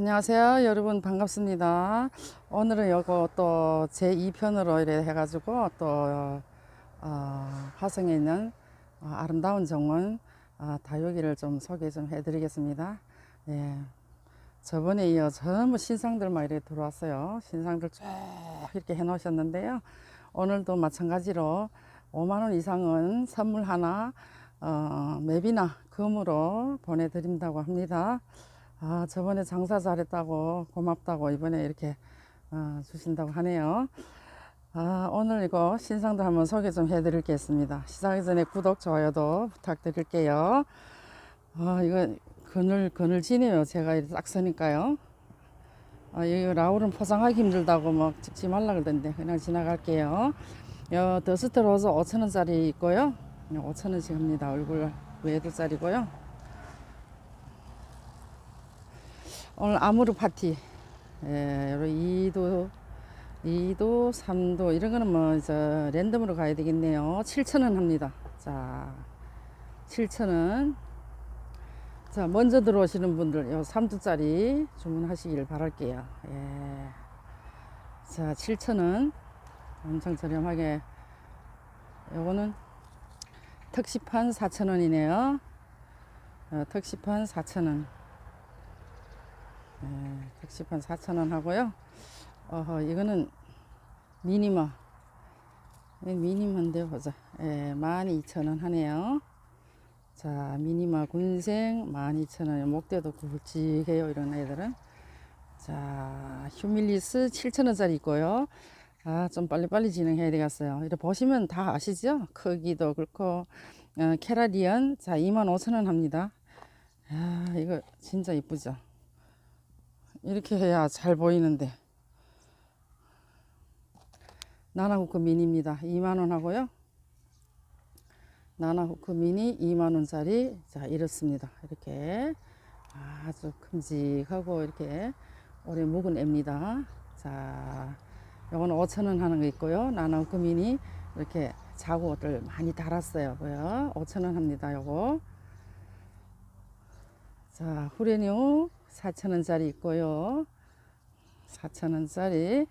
안녕하세요. 여러분 반갑습니다. 오늘은 요거 또 제 2편으로 이래 해가지고 또, 어, 화성에 있는 어, 아름다운 정원 어, 다육이를 좀 소개 좀 해드리겠습니다. 예. 저번에 이어 전부 신상들만 이렇게 들어왔어요. 신상들 쭉 이렇게 해 놓으셨는데요. 오늘도 마찬가지로 5만원 이상은 선물 하나, 어, 맵이나 금으로 보내드린다고 합니다. 아, 저번에 장사 잘했다고 고맙다고 이번에 이렇게 어, 주신다고 하네요. 아, 오늘 이거 신상도 한번 소개 좀 해드리겠습니다. 시작하기 전에 구독, 좋아요도 부탁드릴게요. 아, 이거 그늘, 그늘지네요. 제가 이렇게 딱 서니까요. 아, 여기 라울은 포장하기 힘들다고 막 찍지 말라 그러던데 그냥 지나갈게요. 요 더스트 로즈 5천원짜리 있고요. 5천원씩 합니다. 얼굴 외도짜리고요. 오늘 아무르 파티. 예, 요런 2도, 2도, 3도, 이런 거는 뭐, 저, 랜덤으로 가야 되겠네요. 7,000원 합니다. 자, 7,000원. 자, 먼저 들어오시는 분들, 요 3두짜리 주문하시길 바랄게요. 예. 자, 7,000원. 엄청 저렴하게. 요거는 특시판 4,000원이네요. 어, 특시판 4,000원. 예, 택시판 4,000원 하고요. 어허, 이거는 미니마. 예, 미니마인데 보자. 예, 12,000원 하네요. 자, 미니마 군생 12,000원. 목대도 굵직해요, 이런 애들은. 자, 휴밀리스 7,000원짜리 있고요. 아, 좀 빨리빨리 진행해야 되겠어요. 이렇게 보시면 다 아시죠? 크기도 그렇고, 어, 캐라리언. 자, 25,000원 합니다. 아, 이거 진짜 이쁘죠? 이렇게 해야 잘 보이는데. 나나후크 미니입니다. 2만원 하고요. 나나후크 미니 2만원짜리. 자 이렇습니다. 이렇게 아주 큼직하고 이렇게 오래 묵은 애입니다. 자 요건 5천원 하는 거 있고요. 나나후크 미니 이렇게 자구를 많이 달았어요. 보여? 5천원 합니다 요거. 자 후레뉴 4,000원짜리 있고요. 4,000원짜리.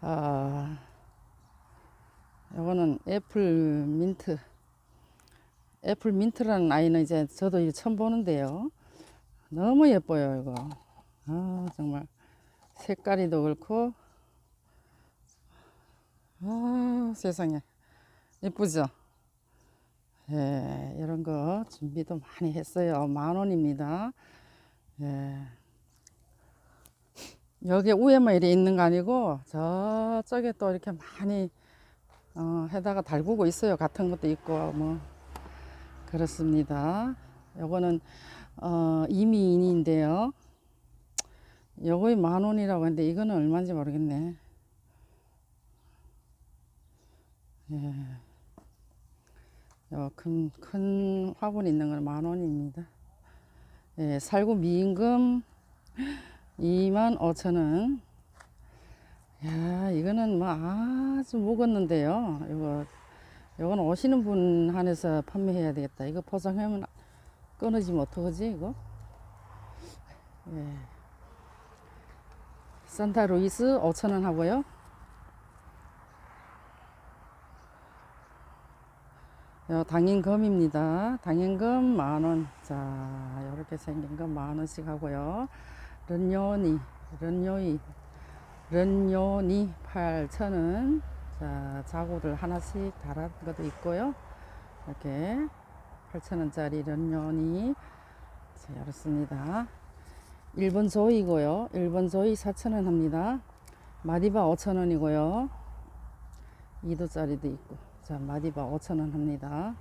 아, 요거는 애플 민트. 애플 민트라는 아이는 이제 저도 이거 처음 보는데요. 너무 예뻐요, 이거. 아, 정말. 색깔이도 그렇고. 아, 세상에. 예쁘죠? 예, 이런 거 준비도 많이 했어요. 만 원입니다. 예. 여기 위에만 이렇게 있는 거 아니고 저쪽에 또 이렇게 많이 어, 해다가 달구고 있어요. 같은 것도 있고 뭐 그렇습니다. 요거는 어, 이미인인데요. 요거이 만 원이라고 했는데 이거는 얼마인지 모르겠네. 예. 요 큰, 큰 화분 있는 건 만 원입니다. 예, 살구 미임금 2만 5천 원. 야, 이거는 뭐 아주 묵었는데요. 이거, 이건 오시는 분 한해서 판매해야 되겠다. 이거 포장하면 끊어지면 어떡하지, 이거? 예. 산타 루이스 5천 원 하고요. 당인금입니다. 당인금 만원. 자, 이렇게 생긴 거 만원씩 하고요. 른요니, 른요이, 른요니 8천원. 자, 자구를 하나씩 달은 것도 있고요. 이렇게 8천원짜리 른요니. 자, 이렇습니다. 1번 조이고요. 1번 조이 4천원 합니다. 마디바 5천원이고요. 2도짜리도 있고. 자, 마디바 5,000원 합니다.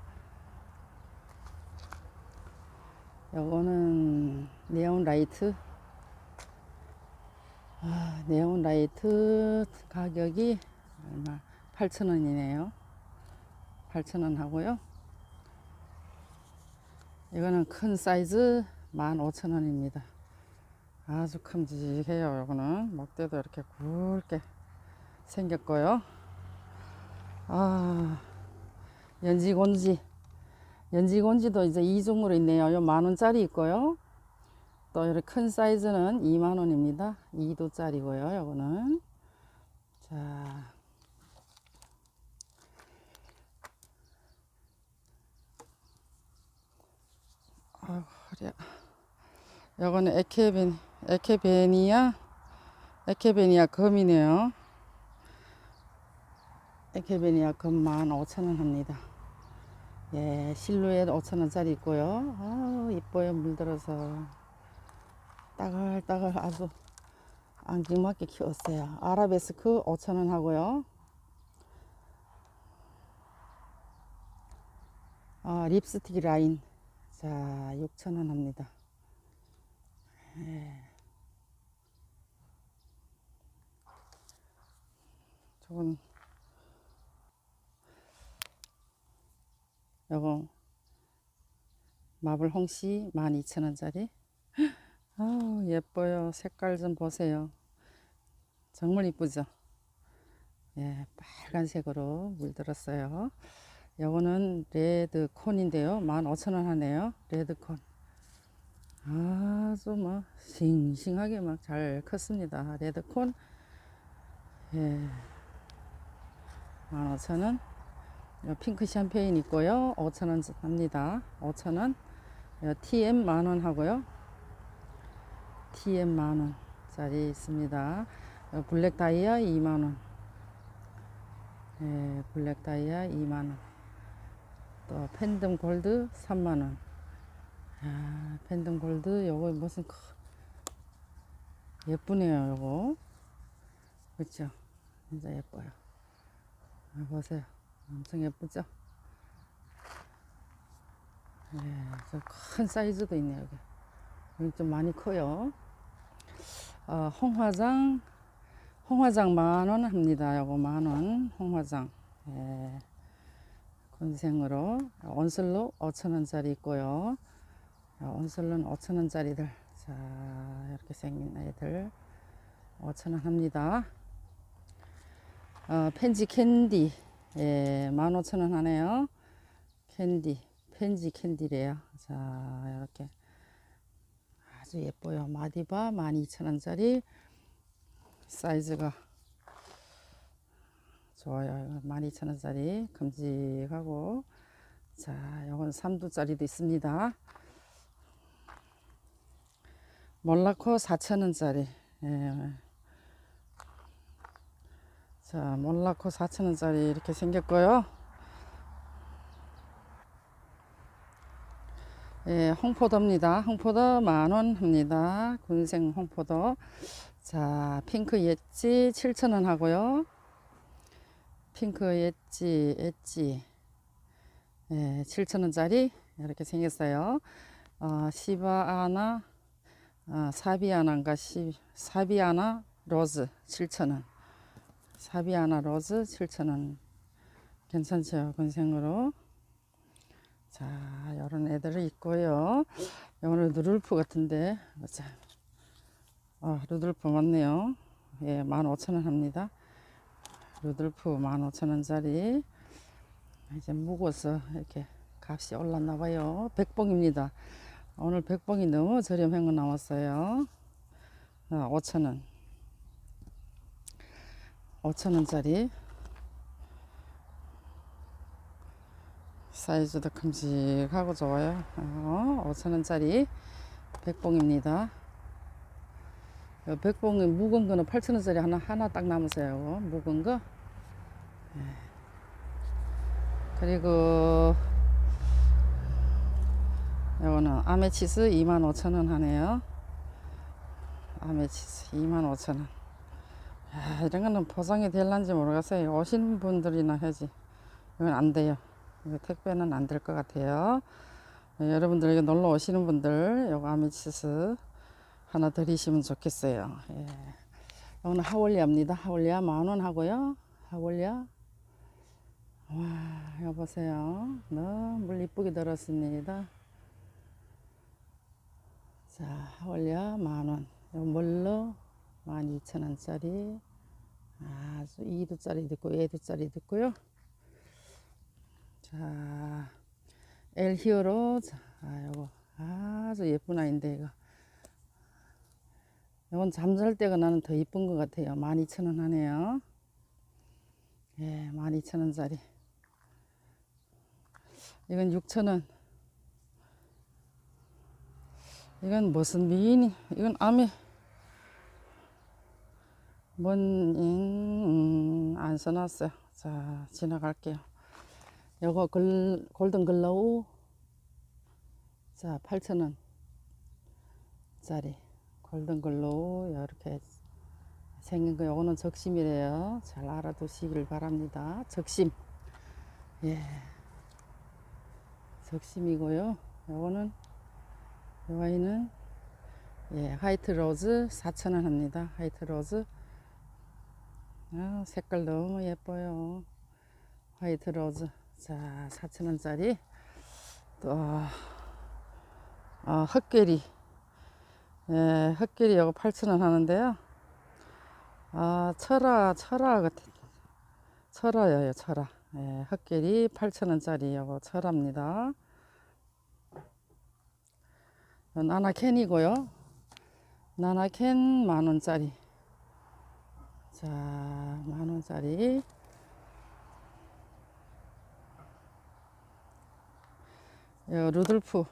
요거는 네온 라이트. 아, 네온 라이트 가격이 얼마? 8,000원이네요. 8,000원 하고요. 이거는 큰 사이즈 15,000원입니다. 아주 큼직해요. 요거는 목대도 이렇게 굵게 생겼고요. 아, 연지곤지. 연지곤지도 이제 이중으로 있네요. 요 만 원짜리 있고요. 또 이렇게 큰 사이즈는 2만 원입니다. 2도짜리고요. 요거는 자. 아, 허리야. 요거는 에케벤 에케베니아 에케베니아 금이네요. 에케베니아 금 15,000원 합니다. 예, 실루엣 5,000원짜리 있고요. 아, 이뻐요. 물들어서. 따글따글 아주 안경맞게 키웠어요. 아라베스크 5,000원 하고요. 아, 립스틱 라인. 자, 6,000원 합니다. 예. 저건 요거 마블 홍시 12,000원짜리? 아우 예뻐요. 색깔 좀 보세요. 정말 이쁘죠? 예 빨간색으로 물들었어요. 요거는 레드콘인데요. 15,000원 하네요. 레드콘. 아주 뭐 싱싱하게 막 잘 컸습니다. 레드콘. 예. 15,000원. 요 핑크 샴페인 있고요. 5,000원 합니다. 5,000원. TM 만원 하고요. TM 만원 짜리 있습니다. 요 블랙 다이아 2만원. 예, 블랙 다이아 2만원. 또 팬덤 골드 3만원. 야, 팬덤 골드 요거 무슨 크- 예쁘네요. 요거. 그쵸? 진짜 예뻐요. 아, 보세요. 엄청 예쁘죠? 네, 저큰 사이즈도 있네요, 여기. 여기 좀 많이 커요. 어, 홍화장, 홍화장 만원 합니다. 요거 만 원, 홍화장. 예. 군생으로. 온슬로 5천원짜리 있고요. 온슬로는 5천원짜리들. 자, 이렇게 생긴 애들. 5천원 합니다. 어, 펜지 캔디. 예, 15,000원 하네요. 캔디, 펜지 캔디래요. 자, 이렇게 아주 예뻐요. 마디바 12,000원짜리 사이즈가 좋아요. 12,000원짜리 큼직하고 자, 요건 3두짜리도 있습니다. 몰라코 4,000원짜리 예. 자, 몰라코 4,000원짜리 이렇게 생겼고요. 예, 홍포도입니다. 홍포도 만원 합니다. 군생 홍포도. 자, 핑크 엣지 7,000원 하고요. 핑크 엣지, 엣지. 예, 7,000원짜리 이렇게 생겼어요. 어, 시바아나, 어, 사비아나인가, 시, 사비아나 로즈 7,000원. 사비아나 로즈 7,000원. 괜찮죠? 건생으로. 자, 이런 애들이 있고요. 오늘 루돌프 같은데. 자, 아, 루돌프 맞네요. 예, 15,000원 합니다. 루돌프 15,000원짜리. 이제 묵어서 이렇게 값이 올랐나 봐요. 백봉입니다. 오늘 백봉이 너무 저렴한 거 나왔어요. 아, 5,000원. 5천원짜리 사이즈도 큼직하고 좋아요. 어, 5천원짜리 백봉입니다. 요 백봉이 묵은 거는 8천원짜리 하나 하나 딱 남으세요. 묵은 거. 예. 그리고 요거는 아메치스 25,000원 하네요. 아메치스 25,000원 아, 이런 거는 포장이 될란지 모르겠어요. 오신 분들이나 해지. 이건 안 돼요. 택배는 안 될 것 같아요. 네, 여러분들 이 놀러 오시는 분들 요거 아메치스 하나 드리시면 좋겠어요. 예. 오늘 하월리아입니다. 하월리아 만원 하고요. 하월리아. 와, 여보세요. 너무 이쁘게 들었습니다. 자, 하월리아 만원. 요 멀로 12,000원짜리 아주 2두짜리도 있고 2두짜리도 있고요 자 엘히어로 자 요거 아주 예쁜 아이인데 이거 이건 잠잘 때가 나는 더 이쁜 것 같아요. 12,000원 하네요. 예, 12,000원짜리. 이건 6,000원. 이건 무슨 미인이, 이건 암이, 뭔, 음, 안 써놨어요. 자, 지나갈게요. 요거 글, 골든 글로우. 자, 8,000원. 짜리. 골든 글로우. 이렇게 생긴 거, 요거는 적심이래요. 잘 알아두시길 바랍니다. 적심. 예. 적심이고요. 요거는, 요 와인은, 예, 화이트 로즈 4,000원 합니다. 화이트 로즈. 아, 색깔 너무 예뻐요. 화이트 로즈. 자, 4,000원짜리. 또, 아, 헛개리. 예, 헛개리 요거 8,000원 하는데요. 아, 철아, 철아 같은, 철아예요, 철아. 예, 헛개리 8,000원짜리 요거 철아입니다. 나나캔이고요. 나나캔 만원짜리. 자, 만 원짜리. 요 루돌프.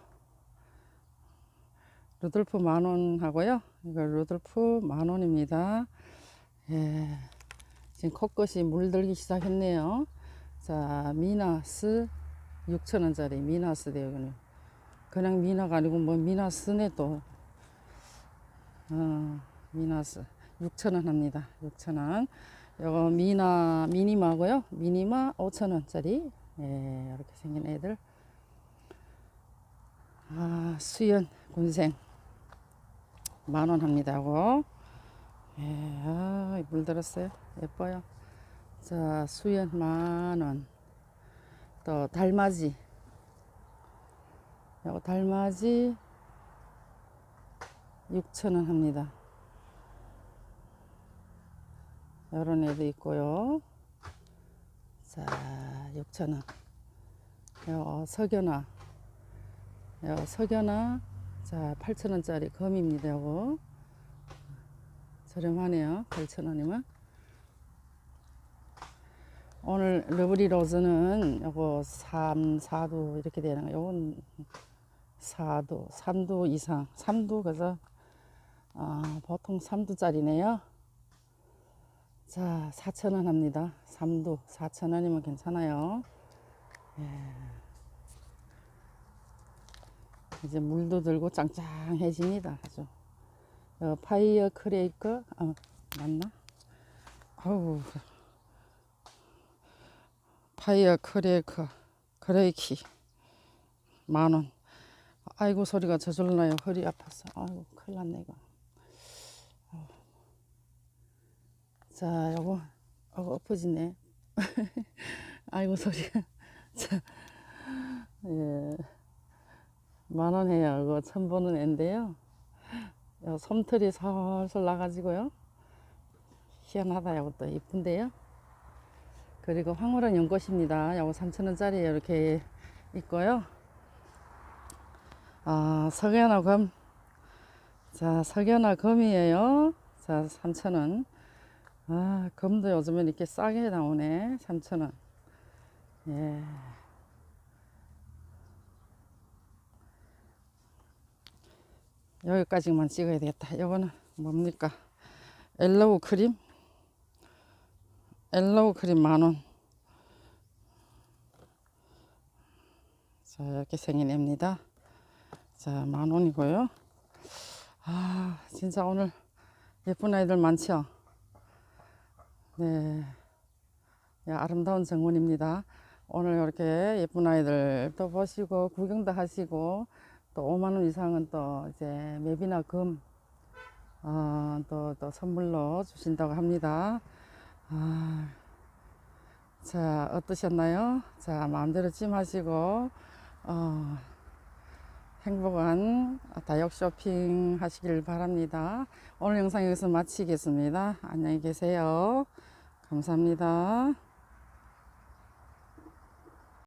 루돌프 만 원 하고요. 이거 루돌프 만 원입니다. 예. 지금 코끝이 물들기 시작했네요. 자, 미나스 6천원짜리 미나스 대요는 그냥 미나가 아니고 뭐 미나스네 또. 어, 미나스 6천원 합니다. 6천원. 요거 미나 미니마고요. 미니마 5천원짜리. 예, 이렇게 생긴 애들. 아, 수연 군생 만원 합니다. 고 예, 아, 물 들었어요. 예뻐요. 자, 수연 만원. 또 달맞이. 요거 달맞이 6천원 합니다. 요런 애도 있고요. 자, 6천원. 요 석연화. 요 석연화. 자, 8천원짜리 검입니다. 요거. 저렴하네요. 8천원이면. 오늘 러브리 로즈는 요거 3, 4도 이렇게 되는 거. 요건 4도, 3도 이상. 3도 그래서 아, 보통 3도짜리네요. 자, 4,000원 합니다. 3도 4,000원이면 괜찮아요. 예. 이제 물도 들고 짱짱해집니다. 아주. 어, 파이어 크레이커, 아, 맞나? 아우, 파이어 크레이커, 크레이키. 만 원. 아이고, 소리가 저절로 나요. 허리 아파서. 아이고, 큰일 났네, 이거. 자, 요거, 요거 엎어지네. 아이고, 소리가. 자, 예. 만원 해요. 이거 처음 보는 앤데요. 요 솜털이 솔솔 나가지고요. 희한하다, 요것도 이쁜데요. 그리고 황홀한 연꽃입니다. 요거 3,000원짜리 이렇게 있고요. 아, 석연화 검. 자, 석연화 검이에요. 자, 3,000원. 아, 검도 요즘엔 이렇게 싸게 나오네. 3,000원. 예. 여기까지만 찍어야 되겠다. 이거는 뭡니까? 엘로우 크림. 엘로우 크림 만원. 자, 이렇게 생긴 애입니다. 자, 만원이고요. 아, 진짜 오늘 예쁜 아이들 많죠? 네. 야, 아름다운 정원입니다. 오늘 이렇게 예쁜 아이들 또 보시고 구경도 하시고 또 5만 원 이상은 또 이제 맵이나 금, 어, 또, 또 선물로 주신다고 합니다. 아, 자, 어떠셨나요? 자, 마음대로 찜하시고, 어, 행복한 다육 쇼핑 하시길 바랍니다. 오늘 영상 여기서 마치겠습니다. 안녕히 계세요. 감사합니다.